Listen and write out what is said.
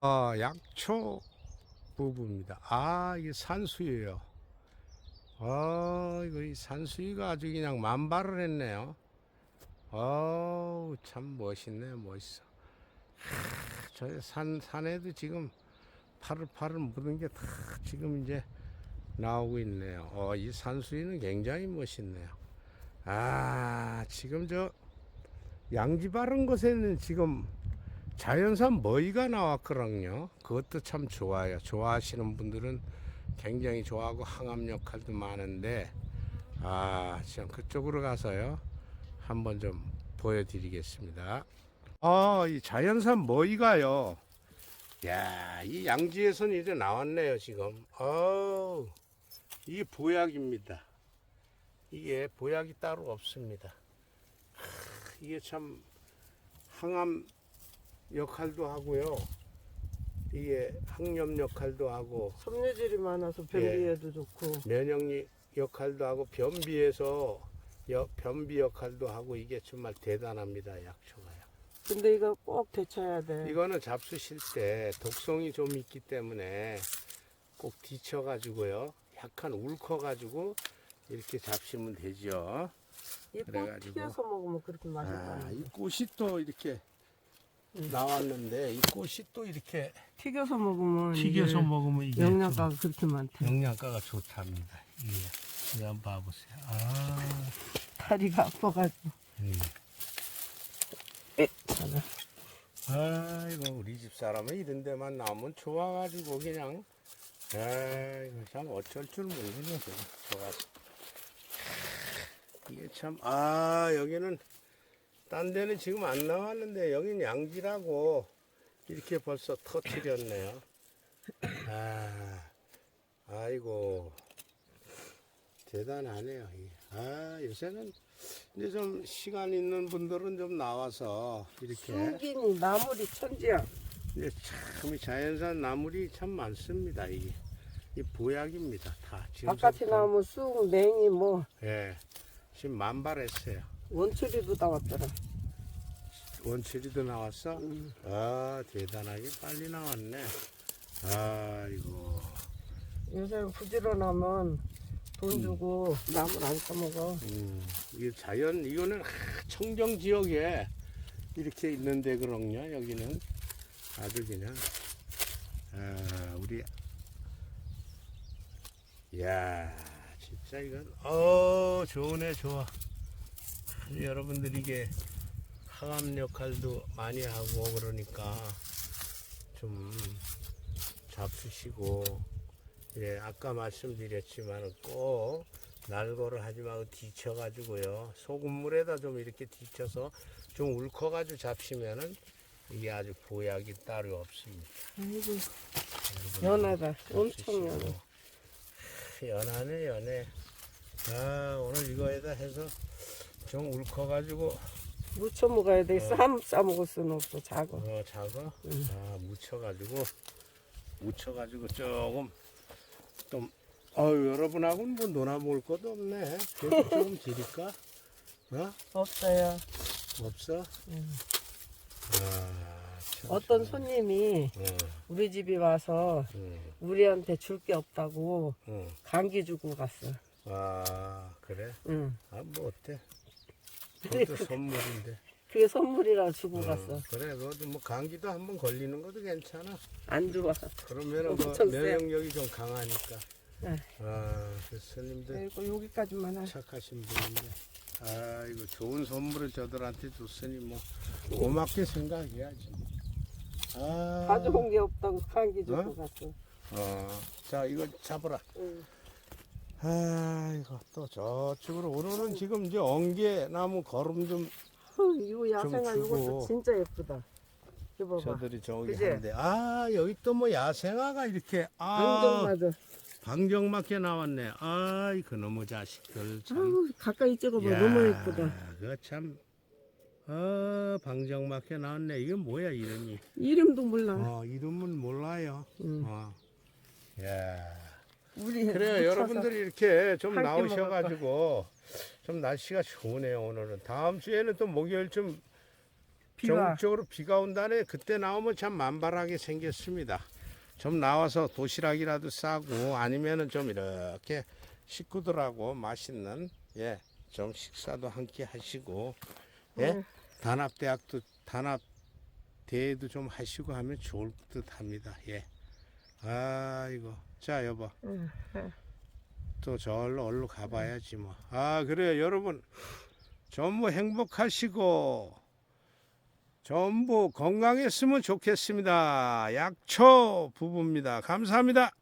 아, 약초 부부입니다. 아, 이게 산수유예요. 아, 이거 이 산수유가 아주 그냥 만발을 했네요. 어우, 참 멋있네, 멋있어. 하, 저 산, 산에도 지금 파릇파릇 묻은 게 다 지금 이제 나오고 있네요. 어, 이 산수유는 굉장히 멋있네요. 아, 지금 저 양지 바른 곳에는 지금 자연산 머위가 나왔거든요. 그것도 참 좋아요. 좋아하시는 분들은 굉장히 좋아하고 항암 역할도 많은데, 아, 지금 그쪽으로 가서요. 한번 좀 보여드리겠습니다. 아, 이 자연산 머위가요. 야, 이 양지에서는 이제 나왔네요, 지금. 어우, 이게 보약입니다. 이게 보약이 따로 없습니다. 하, 이게 참 항암 역할도 하고요. 이게 항염 역할도 하고 섬유질이 많아서 변비에도 좋고 면역력 역할도 하고 변비에서 여- 변비 역할도 하고 이게 정말 대단합니다 약초가요. 근데 이거 꼭 데쳐야 돼 이거는 잡수실 때 독성이 좀 있기 때문에 꼭 뒤쳐가지고요. 약간 울커가지고 이렇게 잡수면 되죠. 이꽃 그래가지고. 튀겨서 먹으면 그렇게 맛이 아, 이 꽃이 또 이렇게 음. 나왔는데 이 꽃이 또 이렇게 튀겨서 먹으면 튀겨서 이게 먹으면 이게 영양가가 그렇게 많대 영양가가 좋답니다. 이게 이거 한번 봐보세요. 아, 다리가 아파가지고 음. 맞아. 아이고 우리 집 사람은 이런 데만 나오면 좋아가지고 그냥 아이고 참 어쩔 줄 모르겠네 좋아서 이게 참 아 여기는 딴 데는 지금 안 나왔는데 여긴 양지라고 이렇게 벌써 터트렸네요 아 아이고 대단하네요. 아 요새는 이제 좀 시간 있는 분들은 좀 나와서 이렇게 숨긴이 나물이 천지야 이제 참이 자연산 나물이 참 많습니다. 이게 이 보약입니다. 다 지금 바깥에 좀- 나오면 쑥, 냉이 뭐 예, 지금 만발했어요. 원추리도 나왔더라 원칠이도 나왔어. 음. 아 대단하게 빨리 나왔네. 아이고. 요새 부지런하면 돈 주고 나물 안 써먹어 음, 이 자연 이거는 하, 청정 지역에 이렇게 있는데 그런요. 여기는 아주 그냥 아, 우리 야 진짜 이건 어 좋네 좋아. 아주 여러분들 이게 항암 역할도 많이 하고 그러니까 좀 잡수시고 예, 아까 말씀드렸지만 꼭 날거를 하지 말고 뒤쳐가지고요. 소금물에다 좀 이렇게 뒤쳐서 좀 울커가지고 잡시면은 이게 아주 보약이 따로 없습니다. 아이고 연하다 엄청. 연해 하, 연하네 연해. 아 오늘 이거에다 해서 좀 울커가지고 무쳐 먹어야 돼. 쌈 싸먹을 수는 없어. 작아. 어 작아. 응. 아 묻혀가지고 묻혀가지고 조금 좀 어유 여러분하고는 뭐 놀아먹을 것도 없네. 그래도 조금 드릴까? 어? 없어요. 없어? 응. 아, 참 어떤 좋네. 손님이 응, 우리 집에 와서 응, 우리한테 줄 게 없다고 응. 감기 주고 갔어. 아 그래? 응. 아 뭐 어때? 그래, 그것도 선물인데. 그게 선물이라 주고 어, 갔어. 그래, 그것도 뭐 감기도 한번 걸리는 것도 괜찮아. 안 좋아. 그러면은 뭐 엄청 세. 면역력이 좀 강하니까. 네. 아, 그 스님들 그리고 여기까지만 하. 착하신 분인데. 아, 이거 좋은 선물을 저들한테 줬으니 뭐 고맙게 생각해야지. 아, 가져온 게 없다고 감기 주고 어? 갔어. 어, 자 이거 잡아라. 응. 아, 이거 또 저쪽으로 오늘은 지금 이제 엉개 나무 거름 좀 어, 이거 야생화 주고. 이것도 진짜 예쁘다. 이거 봐봐. 저들이 저기 그지? 하는데 아 여기 또 뭐 야생화가 이렇게 아 맞아. 방정맞게 나왔네. 아이 그놈의 자식들 참. 아우, 가까이 찍어봐. 야, 너무 예쁘다. 그거 참. 아 방정맞게 나왔네. 이게 뭐야 이름이? 이름도 몰라. 어 이름은 몰라요. 응. 어. 야. 우리 그래요. 여러분들이 이렇게 좀 나오셔가지고 좀 날씨가 좋으네요. 오늘은 다음 주에는 또 목요일쯤 비가 전국적으로 비가 온다네 그때 나오면 참 만발하게 생겼습니다. 좀 나와서 도시락이라도 싸고 아니면은 좀 이렇게 식구들하고 맛있는 예 좀 식사도 함께 하시고 예 네. 단합대학도 단합 대회도 좀 하시고 하면 좋을 듯 합니다. 예. 아이고 자 여보 응, 응. 또 저얼로 얼로 가봐야지 뭐. 아 그래요 여러분 전부 행복하시고 전부 건강했으면 좋겠습니다. 약초 부부입니다. 감사합니다.